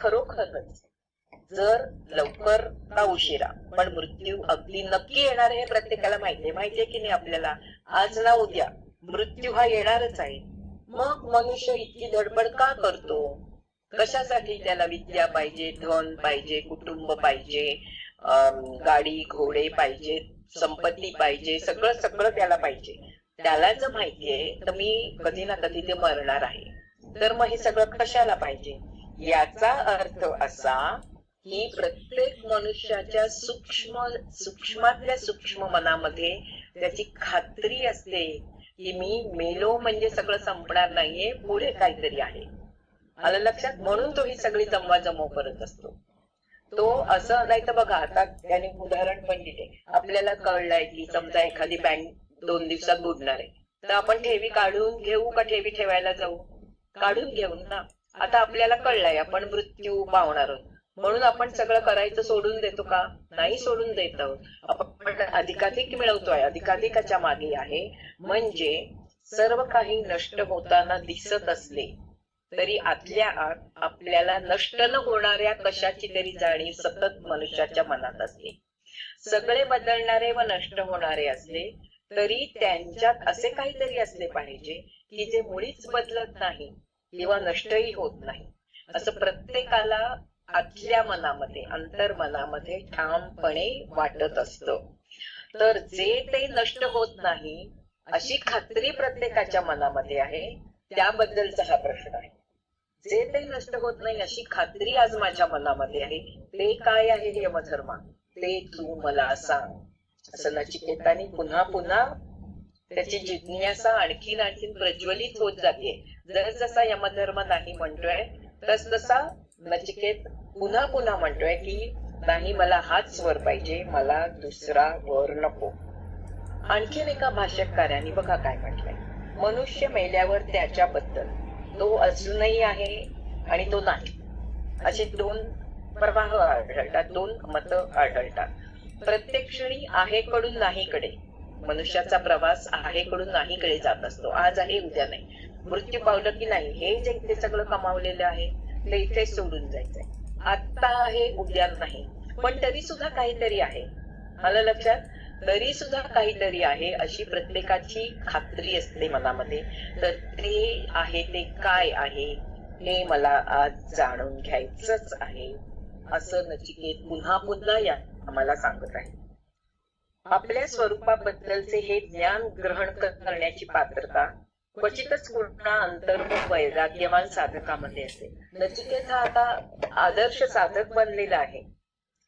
खरोखरच. जर लवकर का उशिरा पण मृत्यू अगदी नक्की येणार हे प्रत्येकाला माहितीये माहितीये की नाही आपल्याला? आज ना उद्या. मृत्यू हा येणारच आहे. मग मनुष्य इतकी धडपड का करतो? कशासाठी त्याला विद्या पाहिजे धन पाहिजे कुटुंब पाहिजे अं, गाडी घोडे पाहिजे संपत्ती पाहिजे सगळं सगळं त्याला पाहिजे. त्याला जर माहितीये तर मी कधी ना कधी ते मरणार आहे. तर मग हे सगळं कशाला पाहिजे? याचा अर्थ असा की प्रत्येक मनुष्याच्या सूक्ष्म सूक्ष्मातल्या सूक्ष्म मनामध्ये त्याची खात्री असते की मी मेलो म्हणजे सगळं संपणार नाहीये पुढे काहीतरी आहे. आलं लक्षात? म्हणून तो ही सगळी जमवा जमव करत असतो. तो असं नाही तर बघा आता त्याने उदाहरण पण दिले. आपल्याला कळलंय की समजा एखादी बँक दोन दिवसात बुडणार आहे. तर आपण ठेवी काढून घेऊ का ठेवी ठेवायला जाऊ? काढून घेऊ ना. आता आपल्याला कळलंय आपण मृत्यू पावणार आहोत. म्हणून आपण सगळं करायचं सोडून देतो का? नाही सोडून देत आहोत. आपण अधिकाधिक मिळवतोय अधिकाधिकाच्या मागे आहे. म्हणजे सर्व काही नष्ट होताना दिसत असले तरी आतल्या आत आपल्याला नष्ट न होणाऱ्या कशाची तरी जाणीव सतत मनुष्याच्या मनात असते. सगळे बदलणारे व नष्ट होणारे असले तरी त्यांच्यात असे काहीतरी असले पाहिजे की जे मुळीच बदलत नाही. किंवा नष्टही होत नाही. असं प्रत्येकाला आतल्या मनामध्ये अंतर्मनामध्ये ठामपणे वाटत असतं. तर जे ते नष्ट होत नाही अशी खात्री प्रत्येकाच्या मनामध्ये आहे त्याबद्दलचा हा प्रश्न आहे. जे ते नष्ट होत नाही अशी खात्री आज माझ्या मनामध्ये आहे ते काय आहे यमधर्मा? ते तू मला सांग. असं नचिकेतानी पुन्हा पुन्हा त्याची जिज्ञासा आणखीन आणखीन प्रज्वलित होत जाते. जस जसा यमधर्म नाही म्हणतोय तस तसा नचिकेत पुन्हा पुन्हा म्हणतोय की नाही मला हाच वर पाहिजे मला दुसरा वर नको. आणखीन एका भाषककाराने बघा काय म्हटलंय. मनुष्य मेल्यावर त्याच्याबद्दल तो अजूनही आहे आणि तो नाही. असे दोन प्रवाह आढळतात दोन मत आढळतात. प्रत्येक क्षणी आहे कडून नाही कडे मनुष्याचा प्रवास आहे कडून नाही कडे जात असतो. आज आहे उद्या नाही. मृत्यू पावलं की नाही हे जे इथे सगळं कमावलेलं आहे ते इथे सोडून जायचंय. आता आहे उद्या नाही. पण तरी सुद्धा काहीतरी आहे. मला लक्षात? तरी सुद्धा काहीतरी आहे अशी प्रत्येकाची खात्री असते मनामध्ये. तर ते आहे ते काय आहे हे मला आज जाणून घ्यायचंच आहे. असं नचिकेत पुन्हा पुन्हा या आम्हाला सांगत आहे. आपल्या स्वरूपाबद्दलचे हे ज्ञान ग्रहण करण्याची पात्रता क्वचितच पूर्ण अंतर्भूत वैराग्यवान साधकामध्ये असते नचिकेत हा आता आदर्श साधक बनलेला आहे.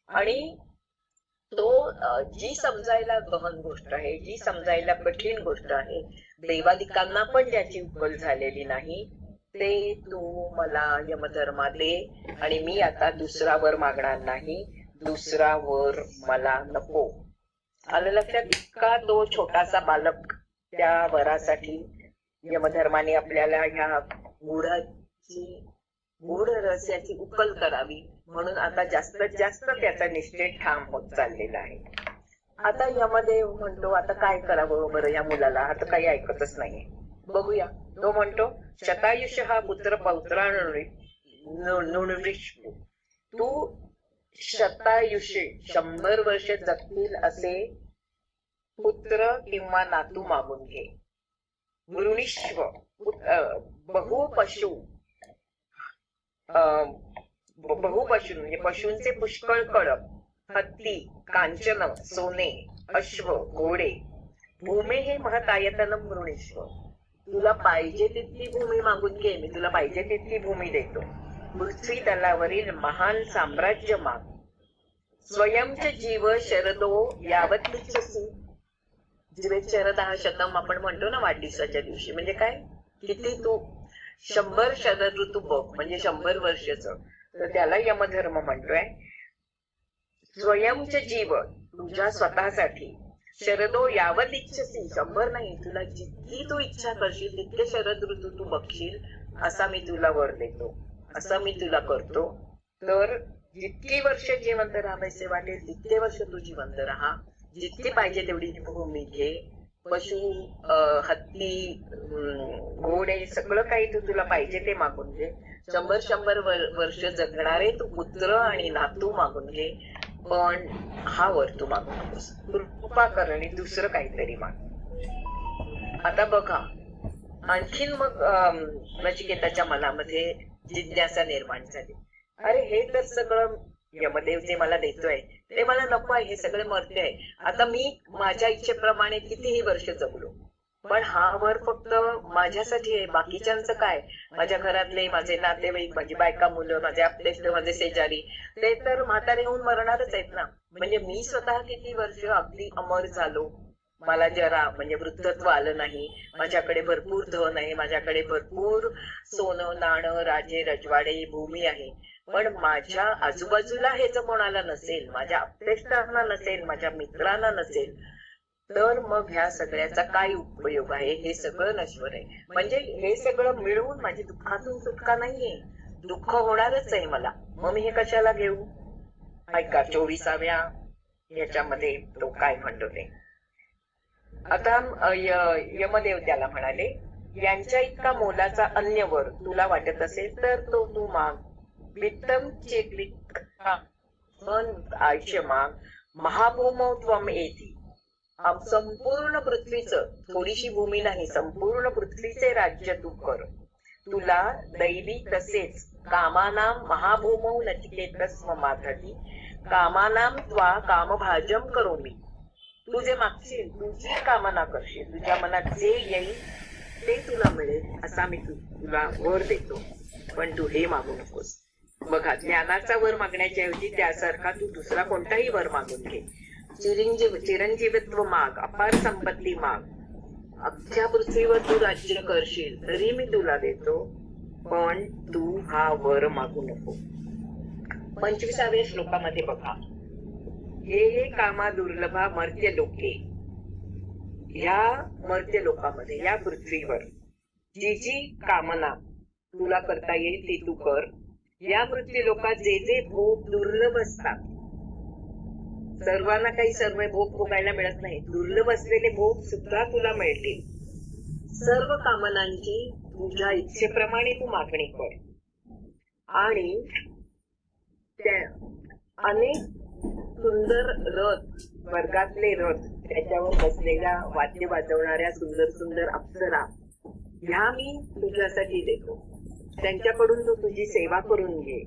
आणि तो जी समजायला गहन गोष्ट आहे जी समजायला कठीण गोष्ट आहे देवादिकांना पण ज्याची उकल झालेली नाही. ते तू मला यमधर्मा दे आणि मी आता दुसरा वर मागणार नाही. दुसरा वर मला नको. आलं लक्षात? इतका तो छोटासा बालक त्या वरासाठी यमधर्माने आपल्याला ह्या गुढाची गुढ रस्याची उकल करावी म्हणून आता जास्तीत जास्त त्याचा निश्चय ठाम होत चाललेला आहे. आता यमदेव म्हणतो आता काय करावं हो बरं या मुलाला? आता काही ऐकतच नाहीये. बघूया. तो म्हणतो शतायुष हा पुत्र पौत्रा नुणविष्णू. तू शतायुषे शंभर वर्ष जगतील असे पुत्र किंवा नातू मागून घे. वृणिश्व बहु पशु बहु पशु म्हणजे पशूंचे पुष्कळ कळप हत्ती कांचन सोने अश्व घोडे. भूमी हे महतायतन मृणीश्व तुला पाहिजे तितकी भूमी मागून घे मी तुला पाहिजे तितकी भूमी देतो. पृथ्वी तलावरील महान साम्राज्य माग स्वयंच जीव शरदो यावत जिवे शरद हा शतम आपण म्हणतो ना वाढदिवसाच्या दिवशी. म्हणजे काय? किती तू? शंभर शरद ऋतू बघ. म्हणजे शंभर वर्षच. तर त्याला यमधर्म म्हणतोय. स्वयंच जीव तुझ्या स्वतःसाठी. शरदो यावत इच्छसी शंभर नाही तुला जितकी तू इच्छा करशील तितके शरद ऋतू तू बघशील असा मी तुला वर देतो. असं मी तुला करतो. तर जितकी वर्ष जिवंत राहायचे वाटेल तितके वर्ष तू जिवंत राहा. जितकी पाहिजे तेवढी भूमी घे. पशु हत्ती घोडे सगळं काही तू तुला पाहिजे ते मागून घे. शंभर शंभर वर्ष जगणारे तू पुत्र आणि नातू मागून घे. पण हा वर तू मागू नकोस. कृपा कर आणि दुसरं काहीतरी माग. आता बघा. आणखीन मग नचिकेताच्या मनामध्ये जिज्ञासा निर्माण झाली. अरे हे तर सगळं यमदेव जे मला देतोय. ते मला नको आहे हे सगळं मरते आहे. आता मी माझ्या इच्छेप्रमाणे कितीही वर्ष जगलो पण हा वर फक्त माझ्यासाठी आहे. बाकीच्यांचं काय? माझ्या घरातले माझे नातेवाईक माझी बायका मुलं माझे आपलेष्ट माझे शेजारी ते तर म्हातारे होऊन मरणारच आहेत ना. म्हणजे मी स्वतः किती वर्ष अगदी अमर झालो मला जरा म्हणजे वृद्धत्व आलं नाही माझ्याकडे भरपूर धन आहे माझ्याकडे भरपूर सोनं नाणं राजे रजवाडे भूमी आहे. पण माझ्या आजूबाजूला हे जर कोणाला नसेल माझ्या आपलेष्टांना नसेल माझ्या मित्रांना नसेल तर मग ह्या सगळ्याचा काय उपयोग आहे? हे सगळं नश्वर आहे. म्हणजे हे सगळं मिळवून माझी दुःखातून सुटका नाहीये. दुःख होणारच आहे मला. मग मी हे कशाला घेऊ? ऐका चोवीसाव्या याच्यामध्ये तो काय म्हणतो ते? आता यमदेव त्याला म्हणाले यांच्या इतका मोलाचा अन्य वर तुला वाटत असेल तर तो तू माग. वित्तम चेकलिक आयुष्य माग. महाभूमत्वम येती संपूर्ण पृथ्वीचं थोडीशी भूमी नाही संपूर्ण पृथ्वीचे राज्य तू कर. तुला दैवी तसेच कामानाम महाभूमौ नचिकेतस माधवी कामानाम त्वा कामभाजम करो मी तू जे मागशील तू जी कामना करशील. तुझ्या मनात जे येईल ते तुला मिळेल. असा मी तु- तुला वर देतो. पण तू हे मागू नकोस. बघा ज्ञानाचा वर मागण्याच्या ऐवजी त्यासारखा तू दुसरा कोणताही वर मागून घे. चिरंजीव चिरंजीवत्व माग अपार संपत्ती माग. अख्ख्या पृथ्वीवर तू राज्य करशील तरी मी तुला देतो. पण तू हा वर मागू नको. पंचवीसाव्या श्लोकामध्ये बघा. हे हे कामा दुर्लभा मर्त्य लोके. या मर्त्य लोकामध्ये या पृथ्वीवर जी जी कामना तुला करता येईल ती तू कर. या पृथ्वी लोकात जे जे भोग दुर्लभ असतात सर्वांना काही सर्व भोग भोगायला मिळत नाही. दुर्लभ असलेले भोग सुद्धा तुला मिळतील. सर्व कामनांची तुझ्या इच्छेप्रमाणे तू मागणी कर. आणि त्या अनेक सुंदर रथ वर्गातले रथ त्याच्यावर बसलेल्या वाद्य वाजवणाऱ्या सुंदर सुंदर अप्सरा ह्या मी तुझ्यासाठी देतो. त्यांच्याकडून तू तुझी सेवा करून घे.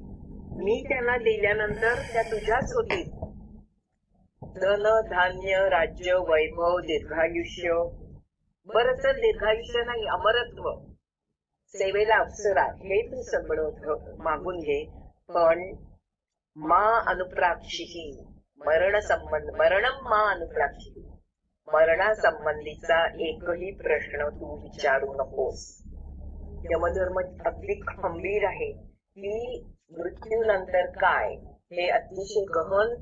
मी त्यांना दिल्यानंतर त्या तुझ्याच होतील धन धान्य राज्य वैभव दीर्घायुष्य. बर तर दीर्घायुष्य नाही अमरत्व. सेवेला अप्सरा हे तू सगळं मागून घे. पण मा अनुप्राक्षी मरण संबंध मरणम मा अनुप्राक्षी मरणासंबंधीचा एकही प्रश्न तू विचारू नकोस. यमधर्म अगदी खंबीर आहे. की मृत्यूनंतर काय? हे अतिशय गहन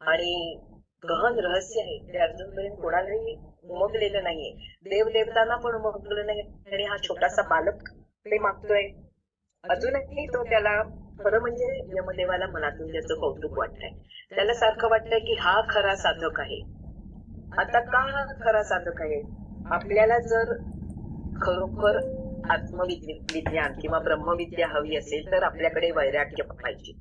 आणि गहन रहस्य आहे. ते अजूनपर्यंत कोणालाही उमगलेलं नाहीये. देव देवतांना पण उमगलं नाही. आणि हा छोटासा बालक ते मागतोय. अजूनही तो त्याला खरं म्हणजे यमदेवाला मनातून त्याचं कौतुक वाटतंय त्याला सारखं वाटलंय की हा खरा साधक आहे. आता का हा खरा साधक आहे? आपल्याला जर खरोखर आत्मविज्ञान किंवा ब्रह्मविद्या हवी असेल तर आपल्याकडे वैराग्य पाहिजे.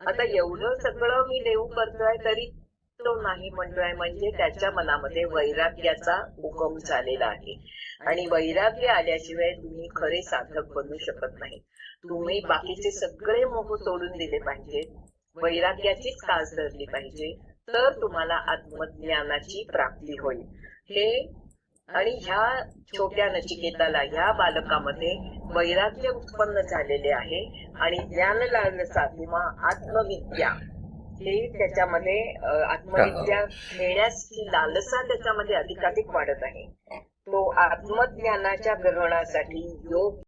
आता एवढं सगळं मी देऊ करतोय तरी तो नाही म्हणतोय म्हणजे त्याच्या मनामध्ये वैराग्याचा उगम झालेला आहे. आणि वैराग्य आल्याशिवाय तुम्ही खरे साधक बनू शकत नाही. तुम्ही बाकीचे सगळे मोह सोडून दिले पाहिजे वैराग्याचीच कास धरली पाहिजे. तर तुम्हाला आत्मज्ञानाची प्राप्ती होईल. हे आणि ह्या छोट्या नचिकेताला ह्या बालकामध्ये वैराग्य उत्पन्न झालेले आहे. आणि ज्ञान लालसा किंवा आत्मविद्या हे त्याच्यामध्ये आत्मविद्या घेण्याची लालसा त्याच्यामध्ये अधिकाधिक वाढत आहे. तो आत्मज्ञानाच्या ग्रहणासाठी योग